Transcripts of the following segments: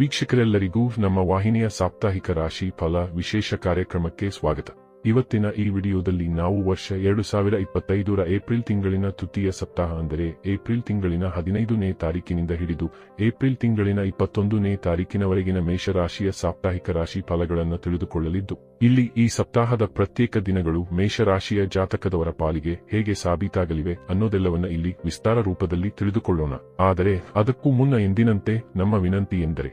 ವೀಕ್ಷಕರೆಲ್ಲರಿಗೂ ನಮ್ಮ ವಾಹಿನಿಯ ಸಾಪ್ತಾಹಿಕ ರಾಶಿ ಫಲ ವಿಶೇಷ ಕಾರ್ಯಕ್ರಮಕ್ಕೆ ಸ್ವಾಗತ. ಇವತ್ತಿನ ಈ ವಿಡಿಯೋದಲ್ಲಿ ನಾವು ವರ್ಷ ಎರಡು ಸಾವಿರ ಇಪ್ಪತ್ತೈದರ ಏಪ್ರಿಲ್ ತಿಂಗಳಿನ ತೃತೀಯ ಸಪ್ತಾಹ ಅಂದರೆ ಏಪ್ರಿಲ್ ತಿಂಗಳಿನ ಹದಿನೈದನೇ ತಾರೀಕಿನಿಂದ ಹಿಡಿದು ಏಪ್ರಿಲ್ ತಿಂಗಳಿನ ಇಪ್ಪತ್ತೊಂದನೇ ತಾರೀಕಿನವರೆಗಿನ ಮೇಷರಾಶಿಯ ಸಾಪ್ತಾಹಿಕ ರಾಶಿ ಫಲಗಳನ್ನು ತಿಳಿದುಕೊಳ್ಳಲಿದ್ದು, ಇಲ್ಲಿ ಈ ಸಪ್ತಾಹದ ಪ್ರತ್ಯೇಕ ದಿನಗಳು ಮೇಷರಾಶಿಯ ಜಾತಕದವರ ಪಾಲಿಗೆ ಹೇಗೆ ಸಾಬೀತಾಗಲಿವೆ ಅನ್ನೋದೆಲ್ಲವನ್ನ ಇಲ್ಲಿ ವಿಸ್ತಾರ ರೂಪದಲ್ಲಿ ತಿಳಿದುಕೊಳ್ಳೋಣ. ಆದರೆ ಅದಕ್ಕೂ ಮುನ್ನ ಎಂದಿನಂತೆ ನಮ್ಮ ವಿನಂತಿ ಎಂದರೆ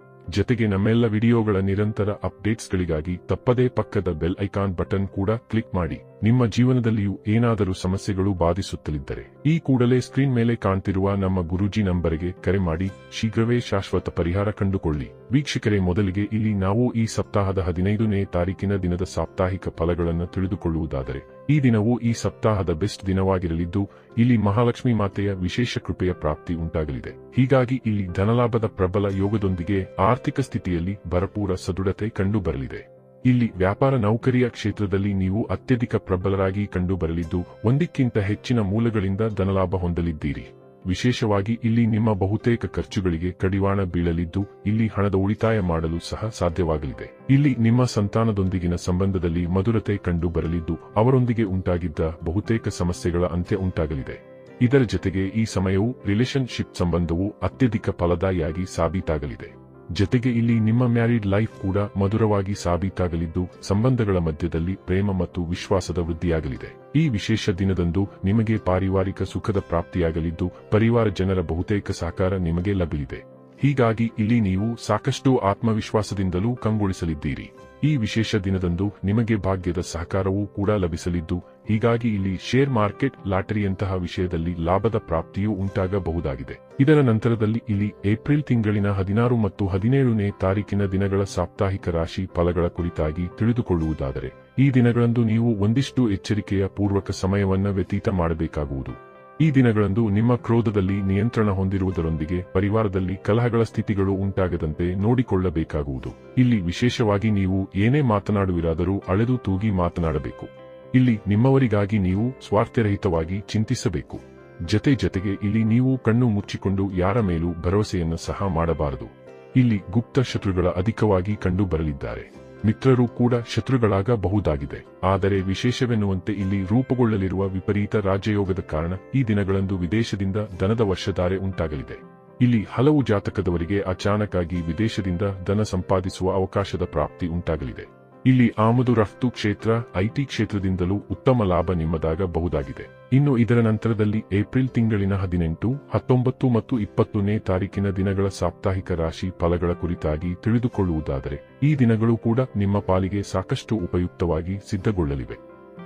ಜೊತೆಗೆ ನಮ್ಮೆಲ್ಲ ವಿಡಿಯೋಗಳ ನಿರಂತರ ಅಪ್ಡೇಟ್ಸ್ಗಳಿಗಾಗಿ ತಪ್ಪದೇ ಪಕ್ಕದ ಬೆಲ್ ಐಕಾನ್ ಬಟನ್ ಕೂಡ ಕ್ಲಿಕ್ ಮಾಡಿ. ನಿಮ್ಮ ಜೀವನದಲ್ಲಿಯೂ ಏನಾದರೂ ಸಮಸ್ಯೆಗಳು ಬಾಧಿಸುತ್ತಲಿದ್ದರೆ ಈ ಕೂಡಲೇ ಸ್ಕ್ರೀನ್ ಮೇಲೆ ಕಾಣ್ತಿರುವ ನಮ್ಮ ಗುರೂಜಿ ನಂಬರ್ಗೆ ಕರೆ ಮಾಡಿ. ಶೀಘ್ರವೇ ಶಾಶ್ವತ ಪರಿಹಾರ ಕಂಡುಕೊಳ್ಳಿ. ವೀಕ್ಷಕರೇ, ಮೊದಲಿಗೆ ಇಲ್ಲಿ ನಾವು ಈ ಸಪ್ತಾಹದ ಹದಿನೈದನೇ ತಾರೀಕಿನ ದಿನದ ಸಾಪ್ತಾಹಿಕ ಫಲಗಳನ್ನು ತಿಳಿದುಕೊಳ್ಳುವುದಾದರೆ, ಈ ದಿನವು ಈ ಸಪ್ತಾಹದ ಬೆಸ್ಟ್ ದಿನವಾಗಿರಲಿದ್ದು, ಇಲ್ಲಿ ಮಹಾಲಕ್ಷ್ಮಿ ಮಾತೆಯ ವಿಶೇಷ ಕೃಪೆಯ ಪ್ರಾಪ್ತಿ ಉಂಟಾಗಲಿದೆ. ಹೀಗಾಗಿ ಇಲ್ಲಿ ಧನಲಾಭದ ಪ್ರಬಲ ಯೋಗದೊಂದಿಗೆ ಆರ್ಥಿಕ ಸ್ಥಿತಿಯಲ್ಲಿ ಭರಪೂರ ಸದೃಢತೆ ಕಂಡುಬರಲಿದೆ. ಇಲ್ಲಿ ವ್ಯಾಪಾರ ನೌಕರಿಯ ಕ್ಷೇತ್ರದಲ್ಲಿ ನೀವು ಅತ್ಯಧಿಕ ಪ್ರಬಲರಾಗಿ ಕಂಡುಬರಲಿದ್ದು, ಒಂದಕ್ಕಿಂತ ಹೆಚ್ಚಿನ ಮೂಲಗಳಿಂದ ಧನಲಾಭ ಹೊಂದಲಿದ್ದೀರಿ. ವಿಶೇಷವಾಗಿ ಇಲ್ಲಿ ನಿಮ್ಮ ಬಹುತೇಕ ಖರ್ಚುಗಳಿಗೆ ಕಡಿವಾಣ ಬೀಳಲಿದ್ದು, ಇಲ್ಲಿ ಹಣದ ಉಳಿತಾಯ ಮಾಡಲು ಸಹ ಸಾಧ್ಯವಾಗಲಿದೆ. ಇಲ್ಲಿ ನಿಮ್ಮ ಸಂತಾನದೊಂದಿಗಿನ ಸಂಬಂಧದಲ್ಲಿ ಮಧುರತೆ ಕಂಡು ಬರಲಿದ್ದು ಅವರೊಂದಿಗೆ ಉಂಟಾಗಿದ್ದ ಬಹುತೇಕ ಸಮಸ್ಯೆಗಳ ಅಂತ್ಯ ಉಂಟಾಗಲಿದೆ. ಇದರ ಜೊತೆಗೆ ಈ ಸಮಯವು ರಿಲೇಶನ್ಶಿಪ್ ಸಂಬಂಧವು ಅತ್ಯಧಿಕ ಫಲದಾಯಿಯಾಗಿ ಸಾಬೀತಾಗಲಿದೆ. ಜೊತೆಗೆ ಇಲ್ಲಿ ನಿಮ್ಮ ಮ್ಯಾರಿಡ್ ಲೈಫ್ ಕೂಡ ಮಧುರವಾಗಿ ಸಾಬೀತಾಗಲಿದ್ದು, ಸಂಬಂಧಗಳ ಮಧ್ಯದಲ್ಲಿ ಪ್ರೇಮ ಮತ್ತು ವಿಶ್ವಾಸದ ವೃದ್ಧಿಯಾಗಲಿದೆ. ಈ ವಿಶೇಷ ದಿನದಂದು ನಿಮಗೆ ಪಾರಿವಾರಿಕ ಸುಖದ ಪ್ರಾಪ್ತಿಯಾಗಲಿದ್ದು, ಪರಿವಾರ ಜನರ ಬಹುತೇಕ ಸಹಕಾರ ನಿಮಗೆ ಲಭ್ಯಲಿದೆ ಹೀಗಾಗಿ ಇಲ್ಲಿ ನೀವು ಸಾಕಷ್ಟು ಆತ್ಮವಿಶ್ವಾಸದಿಂದಲೂ ಕಂಗೊಳಿಸಲಿದ್ದೀರಿ. ಈ ವಿಶೇಷ ದಿನದಂದು ನಿಮಗೆ ಭಾಗ್ಯದ ಸಹಕಾರವೂ ಕೂಡ ಲಭಿಸಲಿದ್ದು, ಹೀಗಾಗಿ ಇಲ್ಲಿ ಶೇರ್ ಮಾರ್ಕೆಟ್ ಲಾಟರಿಯಂತಹ ವಿಷಯದಲ್ಲಿ ಲಾಭದ ಪ್ರಾಪ್ತಿಯೂ ಉಂಟಾಗಬಹುದಾಗಿದೆ. ಇದರ ನಂತರದಲ್ಲಿ ಇಲ್ಲಿ ಏಪ್ರಿಲ್ ತಿಂಗಳಿನ ಹದಿನಾರು ಮತ್ತು ಹದಿನೇಳನೇ ತಾರೀಕಿನ ದಿನಗಳ ಸಾಪ್ತಾಹಿಕ ರಾಶಿ ಫಲಗಳ ಕುರಿತಾಗಿ ತಿಳಿದುಕೊಳ್ಳುವುದಾದರೆ, ಈ ದಿನಗಳಂದು ನೀವು ಒಂದಿಷ್ಟು ಎಚ್ಚರಿಕೆಯ ಪೂರ್ವಕ ಸಮಯವನ್ನು ವ್ಯತೀತ ಮಾಡಬೇಕಾಗುವುದು. ಈ ದಿನಗಳಂದು ನಿಮ್ಮ ಕ್ರೋಧದಲ್ಲಿ ನಿಯಂತ್ರಣ ಹೊಂದಿರುವುದರೊಂದಿಗೆ ಪರಿವಾರದಲ್ಲಿ ಕಲಹಗಳ ಸ್ಥಿತಿಗಳು ಉಂಟಾಗದಂತೆ ನೋಡಿಕೊಳ್ಳಬೇಕಾಗುವುದು. ಇಲ್ಲಿ ವಿಶೇಷವಾಗಿ ನೀವು ಏನೇ ಮಾತನಾಡುವಿರಾದರೂ ಅಳೆದು ತೂಗಿ ಮಾತನಾಡಬೇಕು. ಇಲ್ಲಿ ನಿಮ್ಮವರಿಗಾಗಿ ನೀವು ಸ್ವಾರ್ಥರಹಿತವಾಗಿ ಚಿಂತಿಸಬೇಕು. ಜತೆ ಜತೆಗೆ ಇಲ್ಲಿ ನೀವು ಕಣ್ಣು ಮುಚ್ಚಿಕೊಂಡು ಯಾರ ಮೇಲೂ ಭರವಸೆಯನ್ನು ಸಹ ಮಾಡಬಾರದು. ಇಲ್ಲಿ ಗುಪ್ತ ಶತ್ರುಗಳ ಅಧಿಕವಾಗಿ ಕಂಡು ಬರಲಿದ್ದಾರೆ ಮಿತ್ರರು ಕೂಡ ಶತ್ರುಗಳಾಗಬಹುದಾಗಿದೆ. ಆದರೆ ವಿಶೇಷವೆನ್ನುವಂತೆ ಇಲ್ಲಿ ರೂಪುಗೊಳ್ಳಲಿರುವ ವಿಪರೀತ ರಾಜಯೋಗದ ಕಾರಣ ಈ ದಿನಗಳಂದು ವಿದೇಶದಿಂದ ದನದ ವರ್ಷಧಾರೆ ಉಂಟಾಗಲಿದೆ. ಇಲ್ಲಿ ಹಲವು ಜಾತಕದವರಿಗೆ ಅಚಾನಕ್ಕಾಗಿ ವಿದೇಶದಿಂದ ಧನ ಸಂಪಾದಿಸುವ ಅವಕಾಶದ ಪ್ರಾಪ್ತಿ ಉಂಟಾಗಲಿದೆ. ಇಲ್ಲಿ ಆಮದು ರಫ್ತು ಕ್ಷೇತ್ರ ಐಟಿ ಕ್ಷೇತ್ರದಿಂದಲೂ ಉತ್ತಮ ಲಾಭ ನಿಮ್ಮದಾಗಬಹುದಾಗಿದೆ. ಇನ್ನು ಇದರ ನಂತರದಲ್ಲಿ ಏಪ್ರಿಲ್ ತಿಂಗಳಿನ ಹದಿನೆಂಟು, ಹತ್ತೊಂಬತ್ತು ಮತ್ತು ಇಪ್ಪತ್ತನೇ ತಾರೀಕಿನ ದಿನಗಳ ಸಾಪ್ತಾಹಿಕ ರಾಶಿ ಫಲಗಳ ಕುರಿತಾಗಿ ತಿಳಿದುಕೊಳ್ಳುವುದಾದರೆ, ಈ ದಿನಗಳು ಕೂಡ ನಿಮ್ಮ ಪಾಲಿಗೆ ಸಾಕಷ್ಟು ಉಪಯುಕ್ತವಾಗಿ ಸಿದ್ಧಗೊಳ್ಳಲಿವೆ.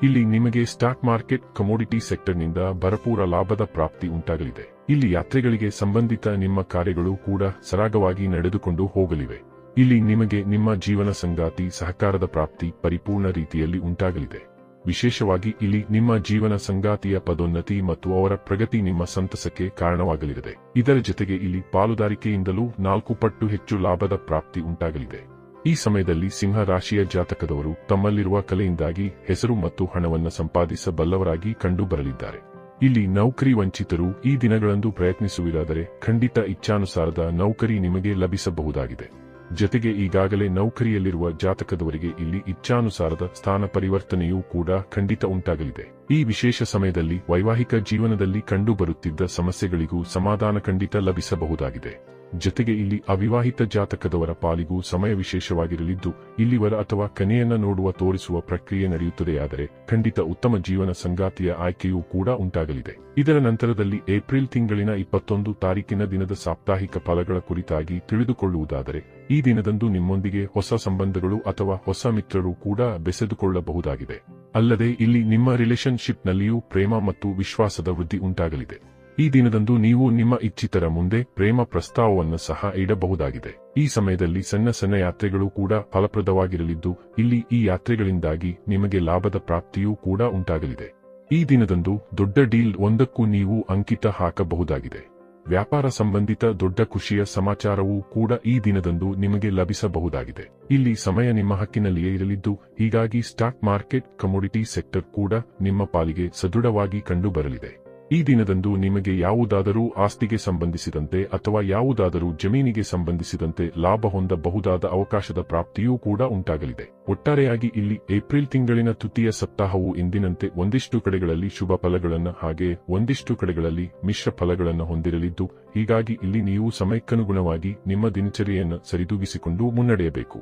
ಇಲ್ಲಿ ನಿಮಗೆ ಸ್ಟಾಕ್ ಮಾರ್ಕೆಟ್, ಕಮೋಡಿಟಿ ಸೆಕ್ಟರ್ನಿಂದ ಭರಪೂರ ಲಾಭದ ಪ್ರಾಪ್ತಿ ಉಂಟಾಗಲಿದೆ. ಇಲ್ಲಿ ಯಾತ್ರೆಗಳಿಗೆ ಸಂಬಂಧಿತ ನಿಮ್ಮ ಕಾರ್ಯಗಳು ಕೂಡ ಸರಾಗವಾಗಿ ನಡೆದುಕೊಂಡು ಹೋಗಲಿವೆ. ಇಲ್ಲಿ ನಿಮಗೆ ನಿಮ್ಮ ಜೀವನ ಸಂಗಾತಿ ಸಹಕಾರದ ಪ್ರಾಪ್ತಿ ಪರಿಪೂರ್ಣ ರೀತಿಯಲ್ಲಿ ಉಂಟಾಗಲಿದೆ. ವಿಶೇಷವಾಗಿ ಇಲ್ಲಿ ನಿಮ್ಮ ಜೀವನ ಸಂಗಾತಿಯ ಪದೋನ್ನತಿ ಮತ್ತು ಅವರ ಪ್ರಗತಿ ನಿಮ್ಮ ಸಂತಸಕ್ಕೆ ಕಾರಣವಾಗಲಿದೆ. ಇದರ ಜೊತೆಗೆ ಇಲ್ಲಿ ಪಾಲುದಾರಿಕೆಯಿಂದಲೂ ನಾಲ್ಕು ಪಟ್ಟು ಹೆಚ್ಚು ಲಾಭದ ಪ್ರಾಪ್ತಿ ಉಂಟಾಗಲಿದೆ. ಈ ಸಮಯದಲ್ಲಿ ಸಿಂಹ ರಾಶಿಯ ಜಾತಕದವರು ತಮ್ಮಲ್ಲಿರುವ ಕಲೆಯಿಂದಾಗಿ ಹೆಸರು ಮತ್ತು ಹಣವನ್ನು ಸಂಪಾದಿಸಬಲ್ಲವರಾಗಿ ಕಂಡುಬರಲಿದ್ದಾರೆ. ಇಲ್ಲಿ ನೌಕರಿ ವಂಚಿತರು ಈ ದಿನಗಳಂದು ಪ್ರಯತ್ನಿಸುವಿರಾದರೆ ಖಂಡಿತ ಇಚ್ಛಾನುಸಾರದ ನೌಕರಿ ನಿಮಗೆ ಲಭಿಸಬಹುದಾಗಿದೆ. ಜೊತೆಗೆ ಈಗಾಗಲೇ ನೌಕರಿಯಲ್ಲಿರುವ ಜಾತಕದವರಿಗೆ ಇಲ್ಲಿ ಇಚ್ಛಾನುಸಾರದ ಸ್ಥಾನ ಪರಿವರ್ತನೆಯೂ ಕೂಡ ಖಂಡಿತ ಉಂಟಾಗಲಿದೆ. ಈ ವಿಶೇಷ ಸಮಯದಲ್ಲಿ ವೈವಾಹಿಕ ಜೀವನದಲ್ಲಿ ಕಂಡುಬರುತ್ತಿದ್ದ ಸಮಸ್ಯೆಗಳಿಗೂ ಸಮಾಧಾನ ಖಂಡಿತ ಲಭಿಸಬಹುದಾಗಿದೆ. ಜೊತೆಗೆ ಇಲ್ಲಿ ಅವಿವಾಹಿತ ಜಾತಕದವರ ಪಾಲಿಗೂ ಸಮಯ ವಿಶೇಷವಾಗಿರಲಿದ್ದು, ಇಲ್ಲಿವರ ಅಥವಾ ಕನೆಯನ್ನ ನೋಡುವ ತೋರಿಸುವ ಪ್ರಕ್ರಿಯೆ ನಡೆಯುತ್ತದೆಯಾದರೆ ಖಂಡಿತ ಉತ್ತಮ ಜೀವನ ಸಂಗಾತಿಯ ಆಯ್ಕೆಯೂ ಕೂಡ ಉಂಟಾಗಲಿದೆ. ಇದರ ನಂತರದಲ್ಲಿ ಏಪ್ರಿಲ್ ತಿಂಗಳಿನ ಇಪ್ಪತ್ತೊಂದು ತಾರೀಕಿನ ದಿನದ ಸಾಪ್ತಾಹಿಕ ಫಲಗಳ ಕುರಿತಾಗಿ ತಿಳಿದುಕೊಳ್ಳುವುದಾದರೆ, ಈ ದಿನದಂದು ನಿಮ್ಮೊಂದಿಗೆ ಹೊಸ ಸಂಬಂಧಗಳು ಅಥವಾ ಹೊಸ ಮಿತ್ರರು ಕೂಡ ಬೆಸೆದುಕೊಳ್ಳಬಹುದಾಗಿದೆ. ಅಲ್ಲದೆ ಇಲ್ಲಿ ನಿಮ್ಮ ರಿಲೇಶನ್ಶಿಪ್ನಲ್ಲಿಯೂ ಪ್ರೇಮ ಮತ್ತು ವಿಶ್ವಾಸದ ವೃದ್ಧಿ ಉಂಟಾಗಲಿದೆ. ಈ ದಿನದಂದು ನೀವು ನಿಮ್ಮ ಇಚ್ಛಿತರ ಮುಂದೆ ಪ್ರೇಮ ಪ್ರಸ್ತಾವವನ್ನು ಸಹ ಇಡಬಹುದಾಗಿದೆ. ಈ ಸಮಯದಲ್ಲಿ ಸಣ್ಣ ಸಣ್ಣ ಯಾತ್ರೆಗಳು ಕೂಡ ಫಲಪ್ರದವಾಗಿರಲಿದ್ದು, ಇಲ್ಲಿ ಈ ಯಾತ್ರೆಗಳಿಂದಾಗಿ ನಿಮಗೆ ಲಾಭದ ಪ್ರಾಪ್ತಿಯೂ ಕೂಡ ಉಂಟಾಗಲಿದೆ. ಈ ದಿನದಂದು ದೊಡ್ಡ ಡೀಲ್ ಒಂದಕ್ಕೂ ನೀವು ಅಂಕಿತ ಹಾಕಬಹುದಾಗಿದೆ. ವ್ಯಾಪಾರ ಸಂಬಂಧಿತ ದೊಡ್ಡ ಖುಷಿಯ ಸಮಾಚಾರವೂ ಕೂಡ ಈ ದಿನದಂದು ನಿಮಗೆ ಲಭಿಸಬಹುದಾಗಿದೆ. ಇಲ್ಲಿ ಸಮಯ ನಿಮ್ಮ ಹಕ್ಕಿನಲ್ಲಿಯೇ ಇರಲಿದ್ದು, ಹೀಗಾಗಿ ಸ್ಟಾಕ್ ಮಾರ್ಕೆಟ್, ಕಮೋಡಿಟಿ ಸೆಕ್ಟರ್ ಕೂಡ ನಿಮ್ಮ ಪಾಲಿಗೆ ಸದೃಢವಾಗಿ ಕಂಡುಬರಲಿದೆ. ಈ ದಿನದಂದು ನಿಮಗೆ ಯಾವುದಾದರೂ ಆಸ್ತಿಗೆ ಸಂಬಂಧಿಸಿದಂತೆ ಅಥವಾ ಯಾವುದಾದರೂ ಜಮೀನಿಗೆ ಸಂಬಂಧಿಸಿದಂತೆ ಲಾಭ ಹೊಂದಬಹುದಾದ ಅವಕಾಶದ ಪ್ರಾಪ್ತಿಯೂ ಕೂಡ ಉಂಟಾಗಲಿದೆ. ಒಟ್ಟಾರೆಯಾಗಿ ಇಲ್ಲಿ ಏಪ್ರಿಲ್ ತಿಂಗಳಿನ ತೃತೀಯ ಸಪ್ತಾಹವು ಎಂದಿನಂತೆ ಒಂದಿಷ್ಟು ಕಡೆಗಳಲ್ಲಿ ಶುಭ ಫಲಗಳನ್ನು ಹಾಗೆ ಒಂದಿಷ್ಟು ಕಡೆಗಳಲ್ಲಿ ಮಿಶ್ರ ಫಲಗಳನ್ನು ಹೊಂದಿರಲಿದ್ದು, ಹೀಗಾಗಿ ಇಲ್ಲಿ ನೀವು ಸಮಯಕ್ಕನುಗುಣವಾಗಿ ನಿಮ್ಮ ದಿನಚರಿಯನ್ನು ಸರಿದೂಗಿಸಿಕೊಂಡು ಮುನ್ನಡೆಯಬೇಕು.